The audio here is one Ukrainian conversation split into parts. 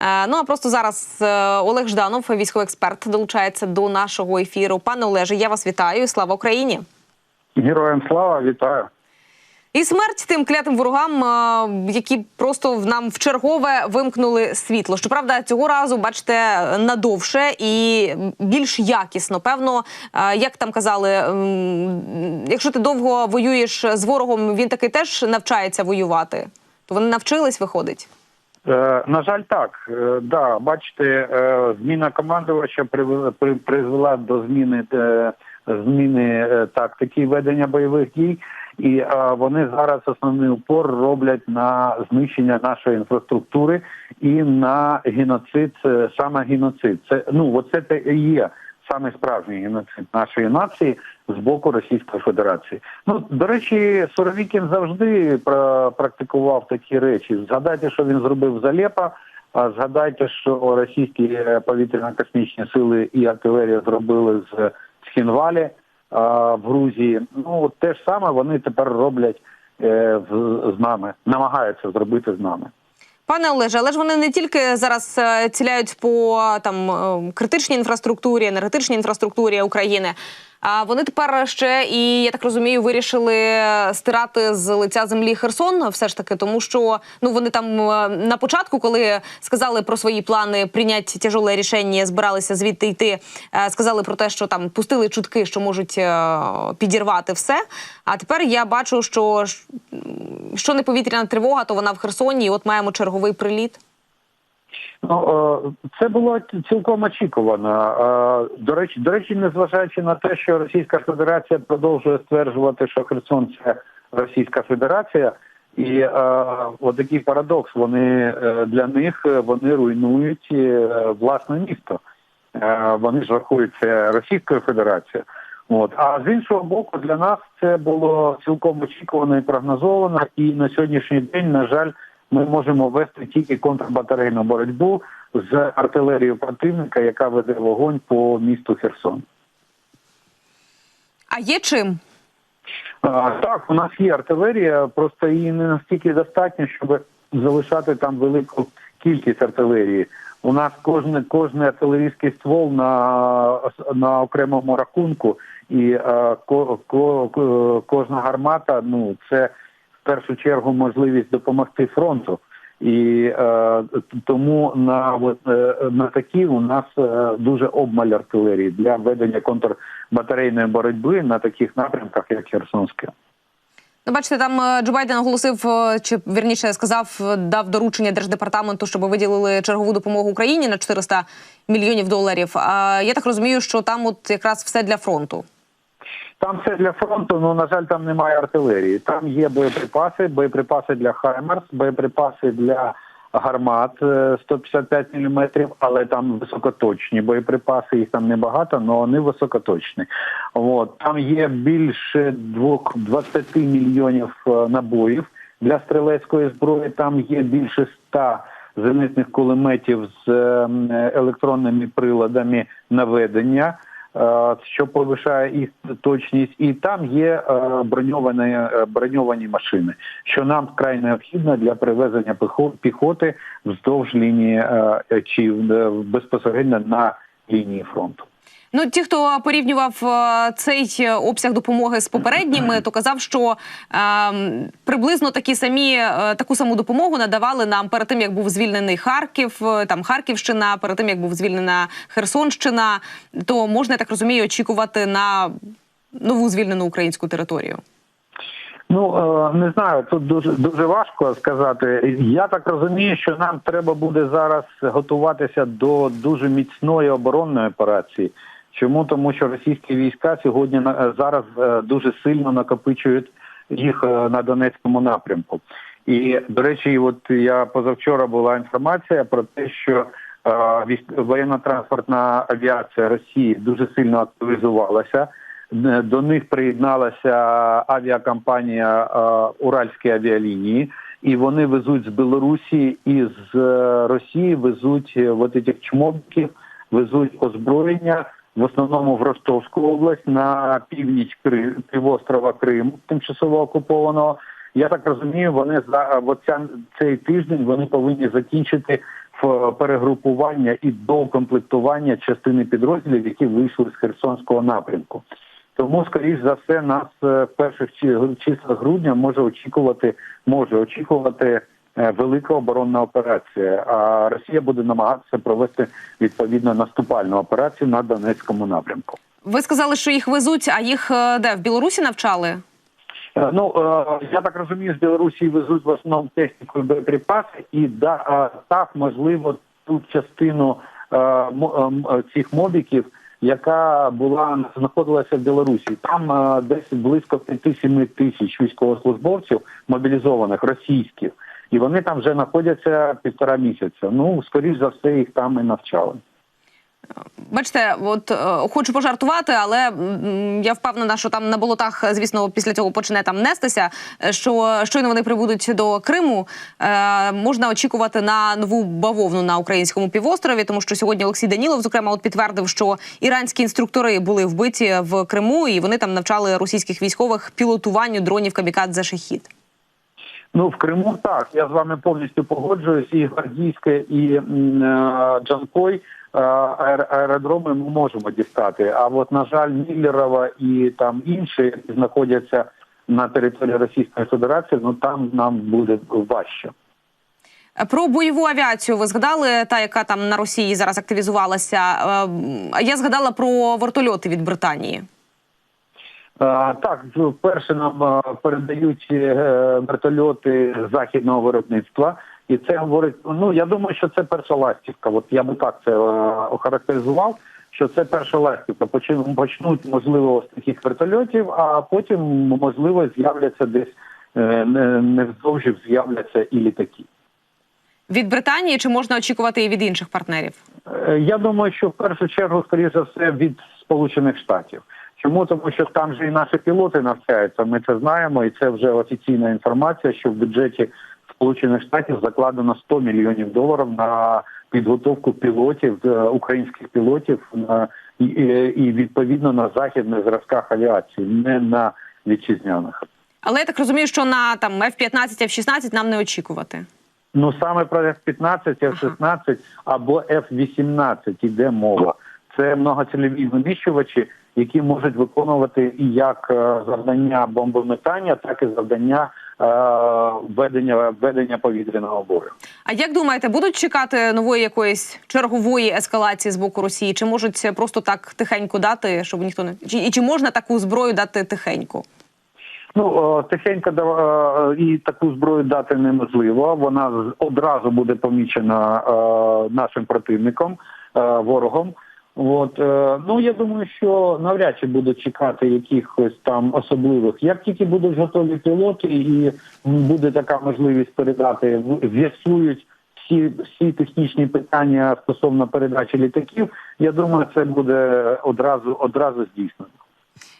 Е, Ну а просто зараз е, Олег Жданов, військовий експерт, долучається до нашого ефіру. Пане Олеже, я вас вітаю. Слава Україні! Героям слава, вітаю. І смерть тим клятим ворогам, е, які просто в нам в чергове вимкнули світло. Щоправда, цього разу бачите надовше і більш якісно. Певно, як там казали, якщо ти довго воюєш з ворогом, він таки теж навчається воювати. То вони навчились, виходить. Е, на жаль, так. Е, да, бачите, е, зміна командувача призвела до зміни зміни тактики ведення бойових дій, і вони зараз основний упор роблять на знищення нашої інфраструктури і на геноцид, саме геноцид. Це ну оце те і є саме справжній геноцид нашої нації з боку Російської Федерації. Ну до речі, Суровікін завжди пра- практикував такі речі. Згадайте, що він зробив Залепа. А згадайте, що російські повітряно-космічні сили і артилерія зробили з Схінвалі в Грузії. Ну те ж саме вони тепер роблять е, з нами, намагаються зробити з нами. Пане Олеже, але ж вони не тільки зараз е, ціляють по там е, критичній інфраструктурі, енергетичній інфраструктурі України. А вони тепер ще і я так розумію, вирішили стирати з лиця землі Херсон, все ж таки, тому що ну вони там е, на початку, коли сказали про свої плани прийняти тяжеле рішення, збиралися звідти йти. е, Сказали про те, що там пустили чутки, що можуть е, підірвати все. А тепер я бачу, що що не повітряна тривога, то вона в Херсоні. І от маємо черговий приліт. Ну е, це було цілком очікувано. Е, До речі, до речі, незважаючи на те, що Російська Федерація продовжує стверджувати, що Херсон це Російська Федерація, і е, от такий парадокс. Вони для них вони руйнують власне місто. Вони ж рахуються Російською Федерацією. От а з іншого боку, для нас це було цілком очікувано і прогнозовано. І на сьогоднішній день, на жаль, ми можемо вести тільки контрбатарейну боротьбу з артилерією противника, яка веде вогонь по місту Херсон. А є чим? А, так, у нас є артилерія, просто її не настільки достатньо, щоб залишати там велику кількість артилерії. У нас кожен, кожен артилерійський ствол на, на окремому рахунку, і е, ко, ко, ко- кожна гармата ну це першу чергу можливість допомогти фронту. І е, тому на е, на такі у нас е, дуже обмаль артилерії для ведення контрбатарейної боротьби на таких напрямках, як Херсонське. Ну, бачите, там е, Джо Байден оголосив, е, чи вірніше сказав, е, дав доручення держдепартаменту, щоб виділили чергову допомогу Україні на 400 мільйонів доларів. А я так розумію, що там от якраз все для фронту. Там все для фронту, ну на жаль, там немає артилерії. Там є боєприпаси, боєприпаси для Хаймерс, боєприпаси для гармат е, 155 мм, але там високоточні боєприпаси, їх там небагато, але вони високоточні. От там є більше двох 20 мільйонів е, набоїв для стрілецької зброї. Там є більше 100 зенитних кулеметів з е, електронними приладами наведення е, що повишає їх точність, і там є е, броньовані, е, броньовані машини, що нам вкрай необхідно для привезення піхо- піхоти вздовж лінії е, чи е, безпосередньо на лінії фронту. Ну, ті, хто порівнював е, цей е, обсяг допомоги з попередніми, то казав, що ем, приблизно такі самі е, таку саму допомогу надавали нам перед тим, як був звільнений Харків, е, там Харківщина, перед тим як був звільнена Херсонщина. То можна я так розумію, очікувати на нову звільнену українську територію. Ну е, не знаю, тут дуже дуже важко сказати. Я так розумію, що нам треба буде зараз готуватися до дуже міцної оборонної операції. Чому тому, що російські війська сьогодні е, зараз е, дуже сильно накопичують їх е, на Донецькому напрямку. І до речі, от я позавчора була інформація про те, що воєнно-транспортна авіація Росії дуже сильно активізувалася. До них приєдналася авіакомпанія Уральські авіалінії, і вони везуть з Білорусі і з Росії везуть от цих чмобків, везуть озброєння в основному в Ростовську область на північ Кри... півострова Криму, тимчасово окупованого. Я так розумію, вони за ця- цей тиждень вони повинні закінчити в перегрупування і доукомплектування частини підрозділів, які вийшли з Херсонського напрямку. Тому, скоріш за все, нас е, в перших чи- числах грудня може очікувати, може очікувати е, велика оборонна операція. А Росія буде намагатися провести відповідно наступальну операцію на Донецькому напрямку. Ви сказали, що їх везуть, а їх е, де в Білорусі навчали? Е, Ну е, я так розумію, з Білорусі везуть в основному техніку і боєприпаси, і да е, так можливо ту частину е, е, е, цих мобіків, яка була знаходилася в Білорусі. Там е, десь близько 5-7 тисяч військовослужбовців мобілізованих російських, і вони там вже знаходяться півтора місяця. Ну скоріш за все, їх там і навчали. Бачите, от е, хочу пожартувати, але я впевнена, що там на болотах, звісно, після цього почне там нестися. Що щойно вони прибудуть до Криму, е, можна очікувати на нову бавовну на українському півострові, тому що сьогодні Олексій Данілов, зокрема, от підтвердив, що іранські інструктори були вбиті в Криму, і вони там навчали російських військових пілотуванню дронів камікадзе шахід. Ну в Криму так. Я з вами повністю погоджуюсь. І Гвардійське, і е, Джанкой е, аеродроми ми можемо дістати. А от на жаль, Міллерова і там інші, знаходяться на території Російської Федерації, ну там нам буде важче. Про бойову авіацію ви згадали, та яка там на Росії зараз активізувалася. Е, Я згадала про вертольоти від Британії. Так, вперше нам передають е, вертольоти західного виробництва, і це говорить. Ну я думаю, що це перша ластівка. От я би так це е, охарактеризував. Що це перша ластівка. Почнуть можливо з таких вертольотів, а потім можливо з'являться десь е, не- невдовзі з'являться і літаки. Від Британії чи можна очікувати і від інших партнерів? Я думаю, що в першу чергу, скоріше за все, від Сполучених Штатів. Чому? Тому що там же і наші пілоти навчаються. Ми це знаємо, і це вже офіційна інформація, що в бюджеті Сполучених Штатів закладено 100 мільйонів доларів на підготовку пілотів, е, українських пілотів і, відповідно на західних зразках авіації, не на вітчизняних. Але я так розумію, що на там F-15, F-16 нам не очікувати. Ну саме про F-15, F-16 або F-18 іде мова. Це многоцільові винищувачі, які можуть виконувати і як е, завдання бомбометання, так і завдання е, ведення, ведення повітряного бою. А як думаєте, будуть чекати нової якоїсь чергової ескалації з боку Росії? Чи можуть просто так тихенько дати, щоб ніхто не чи і чи можна таку зброю дати тихенько? Ну е, тихенько і таку зброю дати неможливо. Вона одразу буде помічена нашим противником, ворогом. От е, ну я думаю, що навряд чи будуть чекати якихось там особливих. Як тільки будуть готові пілоти, і буде така можливість передати, з'ясують всі всі технічні питання стосовно передачі літаків. Я думаю, це буде одразу одразу здійснено.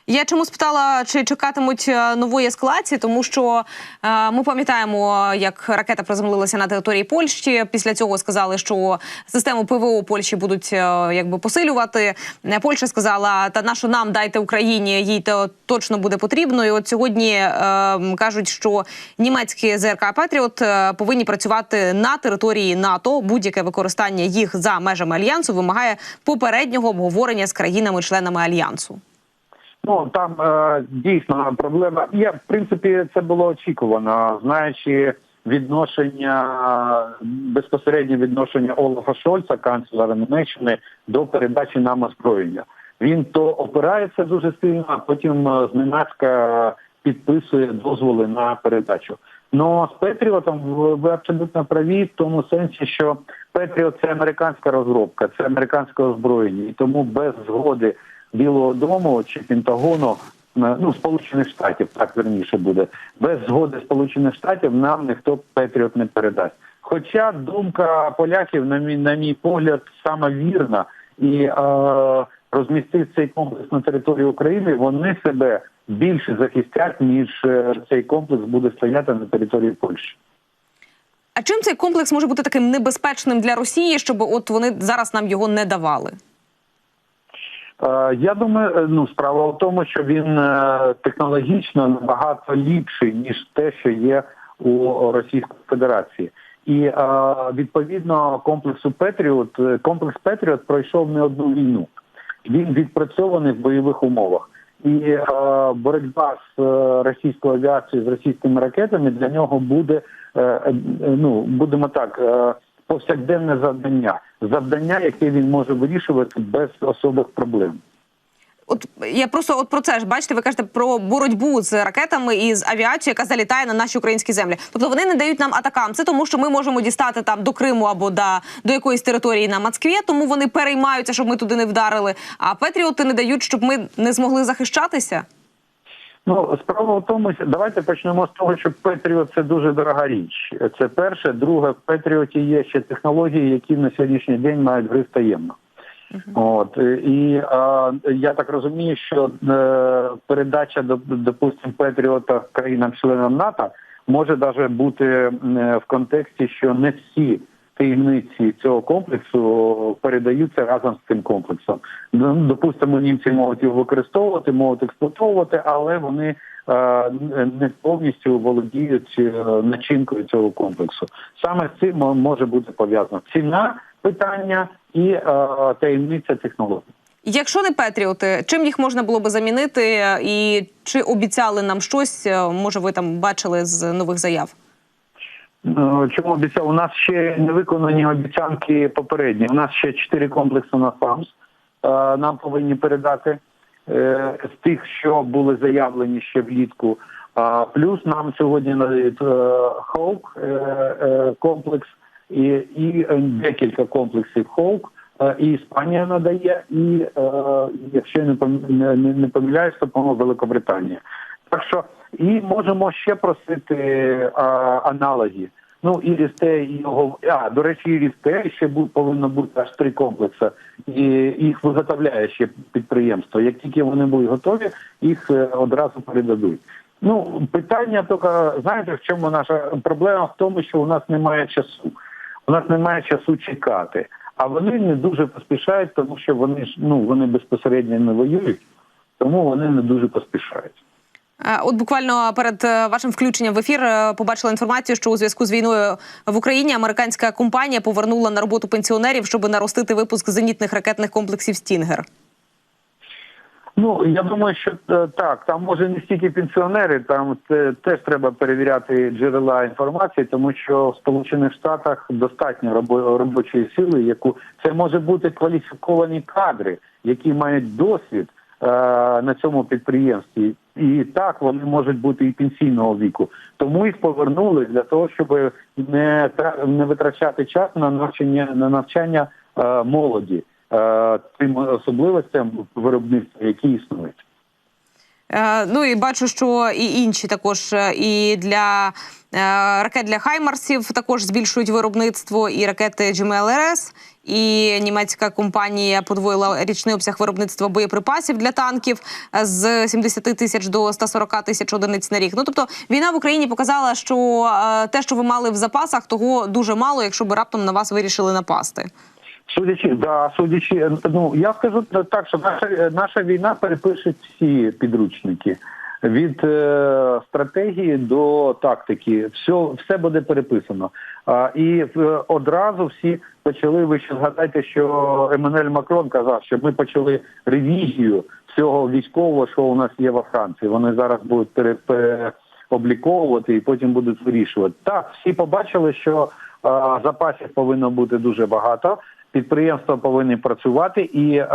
Я чому спитала, чи чекатимуть е, нової ескалації, тому що е, ми пам'ятаємо, як ракета приземлилася на території Польщі. Після цього сказали, що систему ПВО Польщі будуть е, якби посилювати. Е, Польща сказала, та на що нам дайте Україні, їй то точно буде потрібно. І от сьогодні е, кажуть, що німецькі ЗРК Петріот е, повинні працювати на території НАТО. Будь-яке використання їх за межами альянсу вимагає попереднього обговорення з країнами-членами альянсу. Ну там е, дійсно проблема. Я в принципі це було очікувано, знаючи відношення безпосереднє відношення Олафа Шольца, канцлера Німеччини, до передачі нам озброєння. Він то опирається дуже сильно, а потім е, зненацька підписує дозволи на передачу. Ну з Петріотом ви ви абсолютно праві в тому сенсі, що Петріот це американська розробка, це американське озброєння, і тому без згоди Білого Дому чи Пентагону, ну Сполучених Штатів, так верніше буде, без згоди Сполучених Штатів нам ніхто Петріот не передасть. Хоча думка поляків, на мій на мій погляд, саме вірна, і е, розмістив цей комплекс на території України, вони себе більше захистять, ніж е, цей комплекс буде стояти на території Польщі. А чим цей комплекс може бути таким небезпечним для Росії, щоб от вони зараз нам його не давали? Е, Я думаю, е, ну справа в тому, що він е, технологічно набагато ліпший ніж те, що є у Російської Федерації. І відповідно комплексу Петріот, комплекс Петріот пройшов не одну війну. Він відпрацьований в бойових умовах. І боротьба з російською авіацією, з російськими ракетами для нього буде ну будемо так, повсякденне завдання, завдання, яке він може вирішувати без особих проблем. От я просто от про це ж бачите, ви кажете про боротьбу з ракетами і з авіацією, яка залітає на наші українські землі. Тобто вони не дають нам атакам. Це тому, що ми можемо дістати там до Криму або до, до якоїсь території на Москві, тому вони переймаються, щоб ми туди не вдарили. А Петріоти не дають, щоб ми не змогли захищатися. Ну, справа в тому, давайте почнемо з того, що Петріот це дуже дорога річ. Це перше. Друге, в Петріоті є ще технології, які на сьогоднішній день мають гри таємно. От е, і е, я так розумію, що е, передача до допустим Петріота країнам-членам НАТО може навіть бути е, в контексті, що не всі таємниці цього комплексу передаються разом з цим комплексом. Ну, Допустимо, німці можуть його використовувати, можуть експлуатовувати, але вони е, не повністю володіють е, начинкою цього комплексу. Саме з цим може бути пов'язано ціна питання і е, таємниця технологій. Якщо не Петріоти, чим їх можна було би замінити, і чи обіцяли нам щось? Може, ви там бачили з нових заяв? Ну, Чому обіцяв? У нас ще не виконані обіцянки попередні. У нас ще чотири комплекси на ФАМС е, нам повинні передати е, з тих, що були заявлені ще влітку. Плюс нам сьогодні надають Хоук комплекс і, і е, декілька комплексів Хоук. І Іспанія надає, і е, якщо я не пом- не, не, не помиляюсь, то по-моєму Великобританія. Так що і можемо ще просити а, аналоги. Ну і Рісте, і його а до речі, і Рісте ще бу, повинно бути аж три комплекси, і їх виготовляє ще підприємство. Як тільки вони будуть готові, їх е, одразу передадуть. Ну питання тільки, знаєте, в чому наша проблема в тому, що у нас немає часу. У нас немає часу чекати. А вони не дуже поспішають, тому що вони ж ну вони безпосередньо не воюють, тому вони не дуже поспішають. Е, От буквально перед е, вашим включенням в ефір е, побачила інформацію, що у зв'язку з війною в Україні американська компанія повернула на роботу пенсіонерів, щоб наростити випуск зенітних ракетних комплексів Стінгер. Ну я думаю, що так, там може не стільки пенсіонери, там теж треба перевіряти джерела інформації, тому що в Сполучених Штатах достатньо робочої сили, яку це може бути кваліфіковані кадри, які мають досвід на цьому підприємстві. І так вони можуть бути і пенсійного віку. Тому їх повернули для того, щоб не не витрачати час на навчання на навчання е, молоді е, тим особливостям виробництва, які існують. Е, Ну і бачу, що і інші також е, і для е, ракет для Хаймарсів також збільшують виробництво, і ракети GMLRS, і німецька компанія подвоїла річний обсяг виробництва боєприпасів для танків е, з 70 тисяч до 140 тисяч одиниць на рік. Ну тобто війна в Україні показала, що е, те, що ви мали в запасах, того дуже мало, якщо би раптом на вас вирішили напасти. Судячи, да, судячи, ну я скажу так, що наша наша війна перепише всі підручники. Від е, стратегії до тактики, все, все буде переписано. І е, одразу всі почали. Ви ще згадайте, що Еммануель Макрон казав, що ми почали ревізію всього військового, що у нас є во Франції. Вони зараз будуть переобліковувати і потім будуть вирішувати. Так, всі побачили, що запасів повинно бути дуже багато. Підприємства повинні працювати, і е,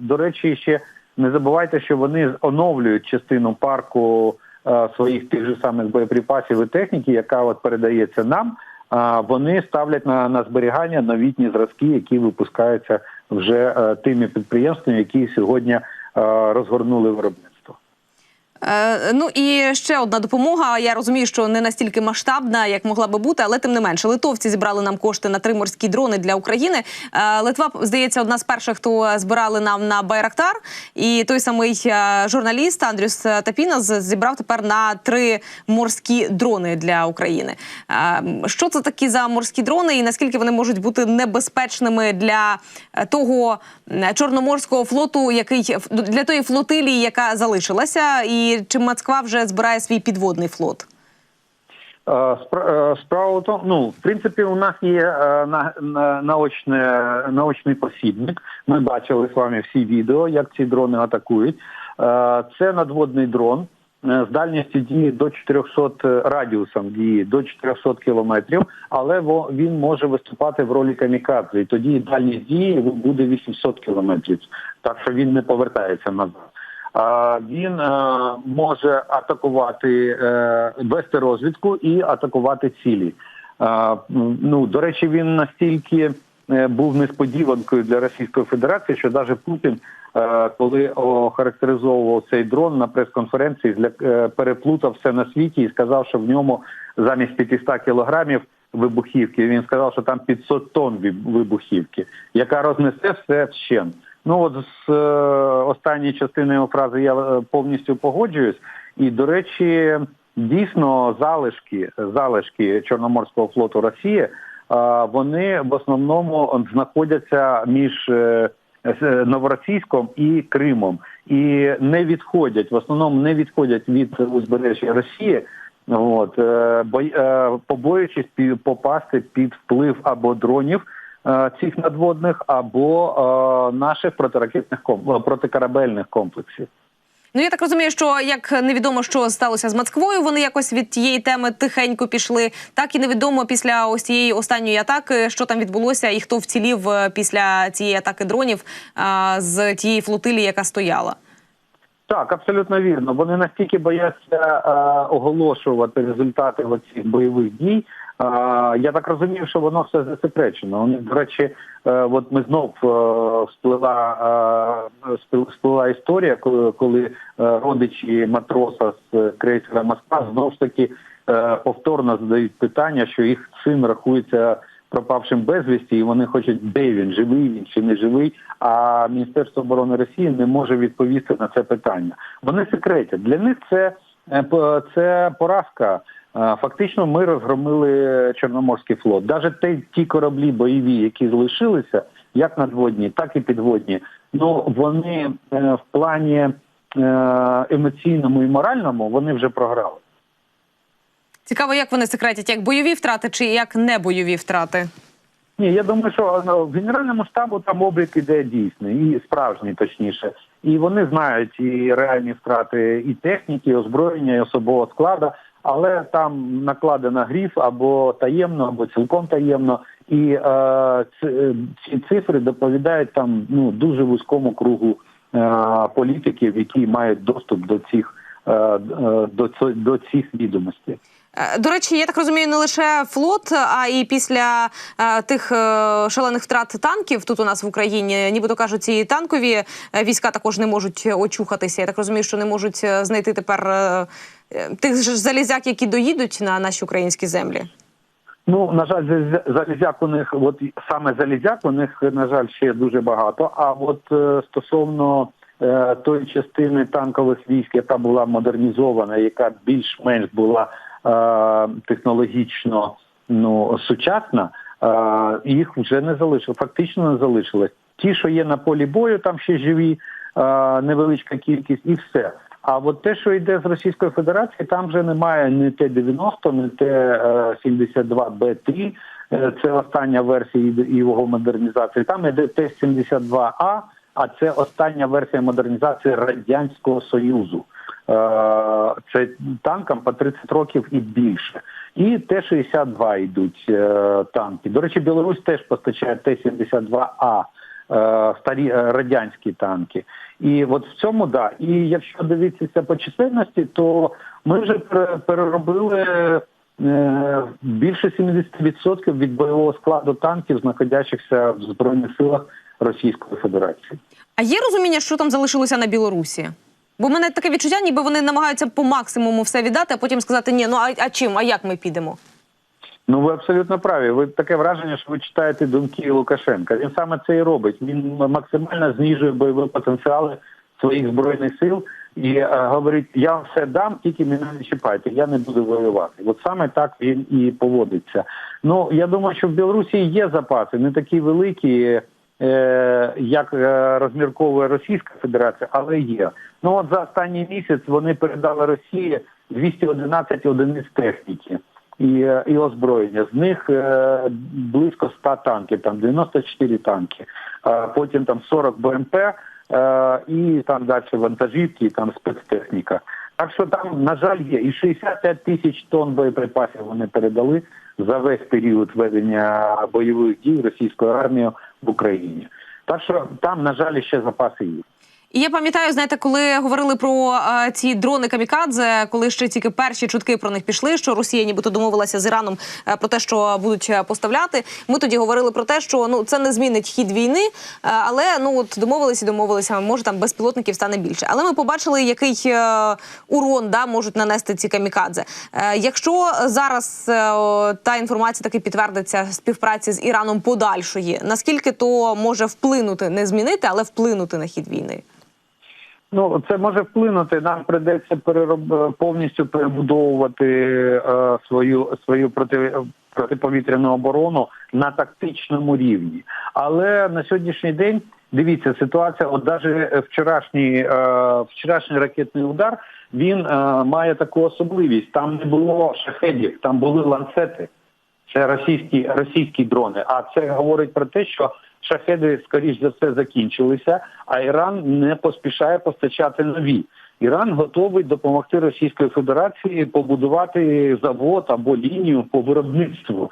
до речі, ще не забувайте, що вони оновлюють частину парку е, своїх тих же самих боєприпасів і техніки, яка от передається нам. Вони ставлять на, на зберігання новітні зразки, які випускаються вже е, тими підприємствами, які сьогодні е, розгорнули виробництво. Е, ну і ще одна допомога. Я розумію, що не настільки масштабна, як могла би бути, але тим не менше, литовці зібрали нам кошти на три морські дрони для України. Е, Литва, здається, одна з перших, хто збирали нам на Байрактар. І той самий е, журналіст Андрюс Тапінас зібрав тепер на три морські дрони для України. Що це такі за морські дрони, і наскільки вони можуть бути небезпечними для того чорноморського флоту, який для тої флотилії, яка залишилася, і чи Москва вже збирає свій підводний флот? Е, е, Справа тому, ну, в принципі, у нас є е, на, наочний посібник. Ми бачили з вами всі відео, як ці дрони атакують. Це надводний дрон з дальністю дії до 400 е, радіусом дії до 400 кілометрів, але він може виступати в ролі камікадзе. І тоді дальність дії буде 800 кілометрів. Так що він не повертається назад. Він е, може атакувати, е, вести розвідку і атакувати цілі. Ну, до речі, він настільки е, був несподіванкою для Російської Федерації, що навіть Путін, коли охарактеризовував цей дрон на прес-конференції, переплутав все на світі і сказав, що в ньому замість 500 кілограмів вибухівки, він сказав, що там 500 тонн вибухівки, яка рознесе все вщент. Ну от з е, останньої частини його фрази я е, повністю погоджуюсь. І до речі, дійсно залишки, залишки Чорноморського флоту Росії, е, вони в основному знаходяться між Новоросійськом і Кримом, і не відходять в основному не відходять від узбережжя Росії. От е, побоюючись попасти під вплив або дронів цих надводних, або е, наших протиракетних ком- протикорабельних комплексів. Ну я так розумію, що як невідомо, що сталося з Москвою, вони якось від тієї теми тихенько пішли. Так і невідомо після ось цієї останньої атаки, що там відбулося, і хто вцілів е, після цієї атаки дронів а, з тієї флотилії, яка стояла. Так, абсолютно вірно. Вони настільки бояться е, оголошувати результати оцих бойових дій. Я так розумію, що воно все засекречено. До речі, е, от ми знов е, всплила, е, спл- всплила історія, коли, родичі матроса з крейсера Москва знов ж таки повторно задають питання, що їх син рахується пропавшим безвісті, і вони хочуть, де він живий він чи не живий. А Міністерство оборони Росії не може відповісти на це питання. Вони секретять. Для них це, це поразка. Е, Фактично, ми розгромили Чорноморський флот. Навіть ті, ті кораблі бойові, які залишилися, як надводні, так і підводні. Ну вони е, в плані е, емоційному і моральному вони вже програли. Цікаво, як вони секретять, як бойові втрати чи як не бойові втрати. Ні, я думаю, що ну, в генеральному штабу там облік іде дійсний, і справжній точніше. І вони знають і реальні втрати і техніки, і озброєння, і особового складу, але там накладено гріф або таємно, або цілком таємно. І е, ц- ці цифри доповідають там ну дуже вузькому кругу е, політиків, які мають доступ до цих е, е, до, до цих відомостей. Е, До речі, я так розумію, не лише флот, а і після е, тих е, шалених втрат танків тут у нас в Україні, нібито кажуть, ці танкові е, війська також не можуть очухатися. Я так розумію, що не можуть е, знайти тепер е, е, тих ж залізяк, які доїдуть на наші українські землі. Ну, на жаль, залізяк у них, от саме залізяк у них, на жаль, ще дуже багато. А от е, стосовно е, тої частини танкових військ, яка була модернізована, яка більш-менш була е, технологічно ну, сучасна, е, їх вже не залишилось, фактично не залишилось. Ті, що є на полі бою, там ще живі, е, невеличка кількість, і все. А от те, що йде з Російської Федерації, там вже немає ні Т-90, ні Т-72Б3. Е, Це остання версія його модернізації. Там йде Т-72А, а це остання версія модернізації Радянського Союзу. Е, Це танкам по 30 років і більше. І Т-62 йдуть е, танки. До речі, Білорусь теж постачає Т-72А е, старі радянські танки. І от в цьому да. І якщо дивитися по чисельності, то ми вже переробили е, більше 70% від бойового складу танків, знаходящихся в збройних силах Російської Федерації. А є розуміння, що там залишилося на Білорусі? Бо в мене таке відчуття, ніби вони намагаються по максимуму все віддати, а потім сказати: ні, ну а, а чим? А як ми підемо? Ну, ви абсолютно праві. Ви таке враження, що ви читаєте думки Лукашенка. Він саме це і робить. Він максимально знижує бойові потенціали своїх збройних сил і е, говорить: я все дам, тільки мене не чіпайте, я не буду воювати. От саме так він і поводиться. Ну я думаю, що в Білорусі є запаси, не такі великі. е, Як е, розмірковує Російська Федерація, але є. Ну от за останній місяць вони передали Росії 211 одиниць техніки. І, і озброєння. З них е, близько 100 танків, там 94 танки, потім там 40 БМП е, і там далі вантажівки, і там спецтехніка. Так що там, на жаль, є і 65 тисяч тонн боєприпасів вони передали за весь період ведення бойових дій російською армією в Україні. Так що там, на жаль, ще запаси є. І я пам'ятаю, знаєте, коли говорили про е, ці дрони камікадзе, коли ще тільки перші чутки про них пішли, що Росія нібито домовилася з Іраном е, про те, що будуть е, поставляти. Ми тоді говорили про те, що ну це не змінить хід війни, е, але ну от домовилися, домовилися. Може там безпілотників стане більше. Але ми побачили, який е, урон да можуть нанести ці камікадзе. Е, якщо зараз е, та інформація таки підтвердиться співпраці з Іраном подальшої, наскільки то може вплинути, не змінити, але вплинути на хід війни. Ну, це може вплинути. Нам придеться перероб... повністю перебудовувати е, свою свою проти... протиповітряну оборону на тактичному рівні. Але на сьогоднішній день дивіться, ситуація, от навіть вчорашній, е, вчорашній ракетний удар він е, має таку особливість. Там не було шахедів, там були ланцети. Це російські російські дрони. А це говорить про те, що шахеди, скоріш за все, закінчилися, а Іран не поспішає постачати нові. Іран готовий допомогти Російської Федерації побудувати завод або лінію по виробництву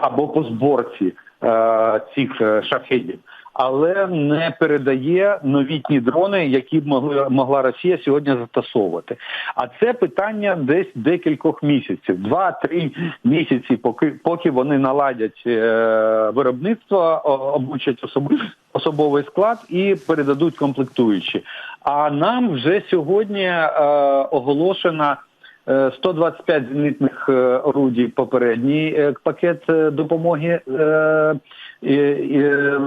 або по зборці е, цих е, шахедів, але не передає новітні дрони, які б могли могла Росія сьогодні застосовувати. А це питання десь декількох місяців, два-три місяці, поки поки вони наладять е, виробництво, обучать особи, особовий склад і передадуть комплектуючі. А нам вже сьогодні е, оголошена. е, 125 зенітних е, орудій попередній е, пакет допомоги і, і, е,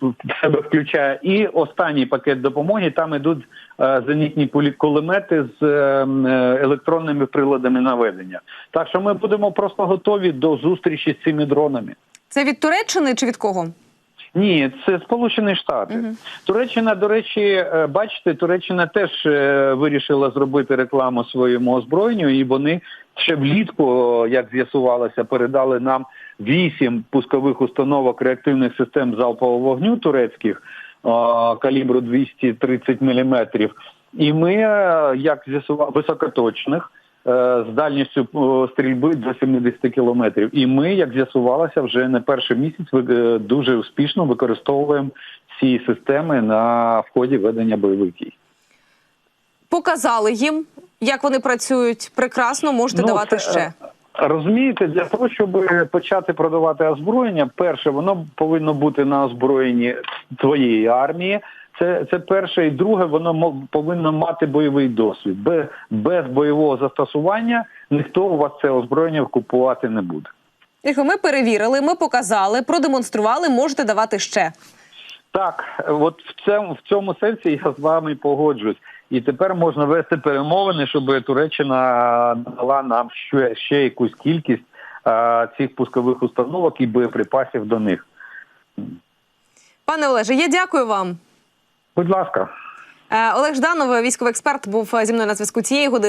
в себе включає. І останній пакет допомоги там ідуть е, зенітні кулемети з е, електронними приладами наведення. Так що ми будемо просто готові до зустрічі з цими дронами. Це від Туреччини чи від кого? Ні, це Сполучені Штати. Туреччина, до речі, бачите, Туреччина теж вирішила зробити рекламу своєму озброєнню, і вони ще влітку, як з'ясувалося, передали нам вісім пускових установок реактивних систем залпового вогню турецьких калібру 230 міліметрів. І ми, е, як з'ясували, високоточних. е, З дальністю стрільби до 70 кілометрів, і ми, як з'ясувалося, вже не перший місяць е, дуже успішно використовуємо ці системи на вході ведення бойових дій. Показали їм, як вони працюють прекрасно, можете давати Ну, це, ще. Розумієте, для того, щоб почати продавати озброєння, перше, воно повинно бути на озброєнні твоєї армії. Це, це перше, і друге, воно повинно мати бойовий досвід. Без, без бойового застосування ніхто у вас це озброєння купувати не буде. Тихо, ми перевірили, ми показали, продемонстрували, можете давати ще. Так, от в цьому в цьому сенсі я з вами погоджуюсь. І тепер можна вести перемовини, щоб Туреччина дала нам ще, ще якусь кількість а, цих пускових установок і боєприпасів до них. Пане Олеже, я дякую вам. Будь ласка. Е, Олег Жданов, військовий експерт, був зі мною на зв'язку цієї години.